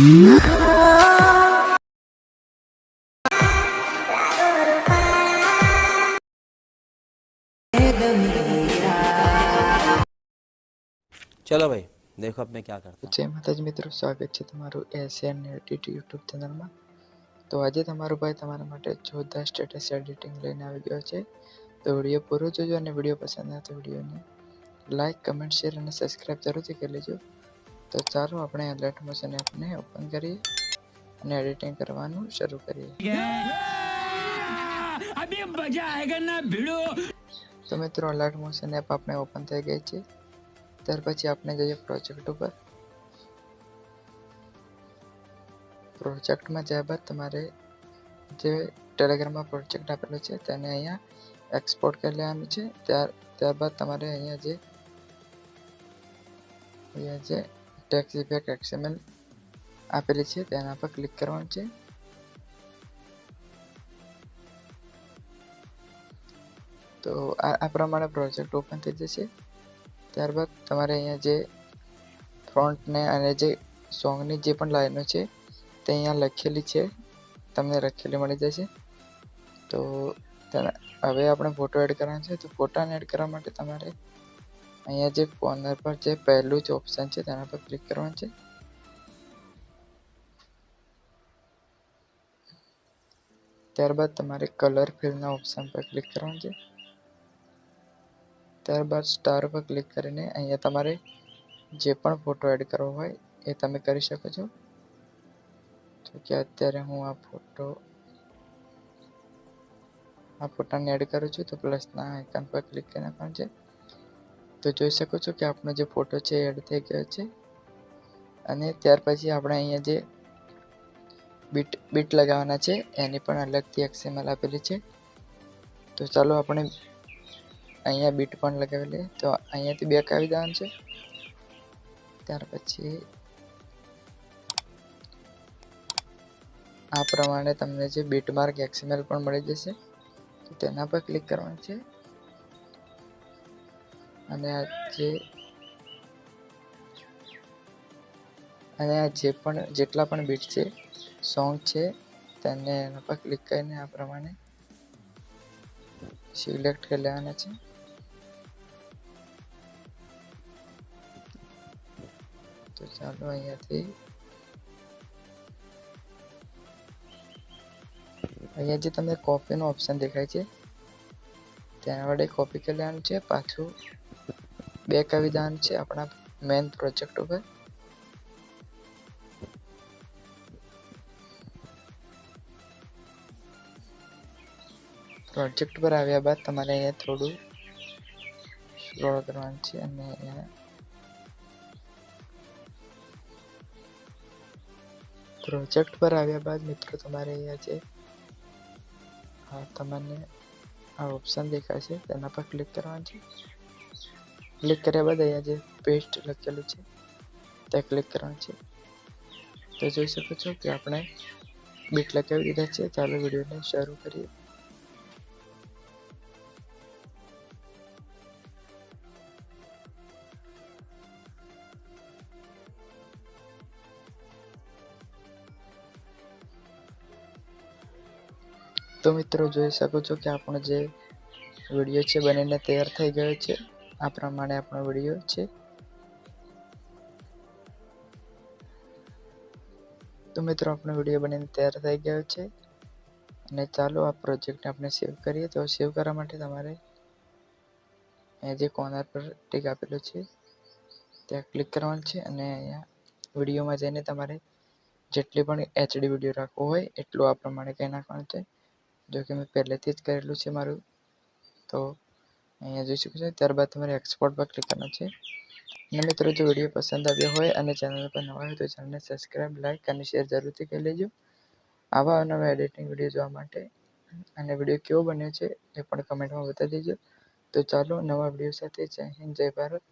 ચલો ભાઈ દેખો અબ મેં ક્યાં કરતા જય માતાજી મિત્રો સ્વાગત છે તમારું એશિયન એડિટ યુટ્યુબ ચેનલમાં તો આજે તમારો ભાઈ તમારા માટે જોરદાર સ્ટેટસ એડિટિંગ લઈને આવી ગયો છે। તો વીડિયો પૂરો જોજો અને વીડિયો પસંદ આવે તો વિડીયોને લાઇક કમેન્ટ શેર અને સબસ્ક્રાઈબ જરૂરથી કરી લેજો। તો ચાલો આપણે એલર્ટ મોશન એપને ઓપન કરીએ અને એડિટિંગ કરવાનું શરૂ કરીએ. તો મિત્રો એલર્ટ મોશન એપ આપણે ઓપન થઈ ગઈ છે. ત્યાર પછી આપણે જઈએ પ્રોજેક્ટ ઉપર. પ્રોજેક્ટમાં જયા બાદ તમારે જે ટેલિગ્રામમાં પ્રોજેક્ટ આપેલો છે તેને અહીંયા એક્સપોર્ટ કરી લેવાનું છે. ત્યાર ત્યારબાદ તમારે અહીંયા જે અહીંયા જે ટેક્સ ઇફેક્ટ એક્સએમએલ આપેલી છે તેના પર ક્લિક કરવાનું છે. તો આ પ્રમાણે પ્રોજેક્ટ ઓપન થઈ જશે. ત્યારબાદ તમારે અહીંયા જે ફ્રોન્ટને અને જે સોંગની જે પણ લાઈનો છે, તે અહીંયા લખેલી છે. તમને લખેલી મળી જશે. તો હવે આપણે ફોટો એડ કરવાનો છે, તો ફોટાને એડ કરવા માટે તમારે અહીંયા જે કોર્નર પર જે પહેલું જ ઓપ્શન છે, તેના પર ક્લિક કરવાનું છે. ત્યારબાદ તમારે કલર ફિલના ઓપ્શન પર ક્લિક કરવાનું છે. ત્યારબાદ સ્ટાર પર ક્લિક કરીને અહીંયા તમારે જે પણ ફોટો એડ કરવો હોય, એ તમે કરી શકો છો. તો કે અત્યારે હું આ ફોટો આ ફોટાને એડ કરું છું, તો પ્લસના આઇકન પર ક્લિક કરી નાખવાનું છે. તો જોઈ શકો છો કે આપણો જે ફોટો છે એડ થઈ ગયો છે. અને ત્યાર પછી આપણે અહીંયા જે બીટ બીટ લગાવવાના છે, એની પણ અલગથી એક્સએમએલ આપેલી છે. તો ચાલો આપણે અહીંયા બીટ પણ લગાવેલી તો અહીંયાથી બેક આવી જવાનું છે. ત્યાર પછી આ પ્રમાણે તમને જે બીટ માર્ક એક્સએમએલ પણ મળી જશે. તો તેના પર ક્લિક કરવાનું છે. અને જે અને આ જે પણ, જેટલા પણ બીટ છે સોંગ છે, તેને એના પર ક્લિક કરીને આ પ્રમાણે સિલેક્ટ કરી લેવાના છે. તો ચાલો અહીંયાથી અહીંયા જે તમને કોપીનો ઓપ્શન દેખાય છે તેના વડે કોપી કરી લેવાનું છે, પાછું બેક આવી જવાનું છે આપણા મેન પ્રોજેક્ટ ઉપર. પ્રોજેક્ટ પર આવ્યા બાદ તમારે અહીંયા થોડું સ્ક્રોલ કરવાનું છે અને અહીંયા પ્રોજેક્ટ પર આવ્યા બાદ મિત્રો તમારે અહીંયા જે આ તમને આ ઓપ્શન દેખાશે, તેના પર ક્લિક કરવાનું છે. ક્લિક કર્યા બાદ અહીંયા જે પેસ્ટ લખેલું છે. તે ક્લિક કરવાનું છે. તો જોઈ શકો છો કે આપણે બીટ લગાવી દીધા છે. ચાલો વિડીયોને શરૂ કરીએ. તો મિત્રો જોઈ શકો છો કે આપણો જે વીડિયો છે, બનીને તૈયાર થઈ ગયો છે. આ પ્રમાણે આપણો વીડિયો છે. તો મિત્રો, આપણો વીડિયો બનીને તૈયાર થઈ ગયો છે. અને ચાલો આ પ્રોજેક્ટને આપણે સેવ કરીએ. તો સેવ કરવા માટે તમારે અહીંયા જે કોર્નર પર ટીક આપેલું છે, ત્યાં ક્લિક કરવાનું છે. અને અહીંયા વિડીયોમાં જઈને તમારે જેટલી પણ એચડી વીડિયો રાખવો હોય, એટલું આ પ્રમાણે કહી નાખવાનું છે. જો કે મેં પહેલેથી જ કરેલું છે મારું. તો અહીંયા જોઈ શકો છો. ત્યારબાદ તમારે એક્સપોર્ટ પર ક્લિક કરવાનું છે. અને મિત્રો, જો વીડિયો પસંદ આવ્યો હોય અને ચેનલ પર નવા હોય તો ચેનલને સબસ્ક્રાઈબ લાઇક અને શેર જરૂરથી કરી લેજો. આવા નવા એડિટિંગ વીડિયો જોવા માટે અને વીડિયો કેવો બન્યો છે એ પણ કમેન્ટમાં બતાવી દેજો. તો ચાલો નવા વીડિયો સાથે જય હિન્દ, જય ભારત.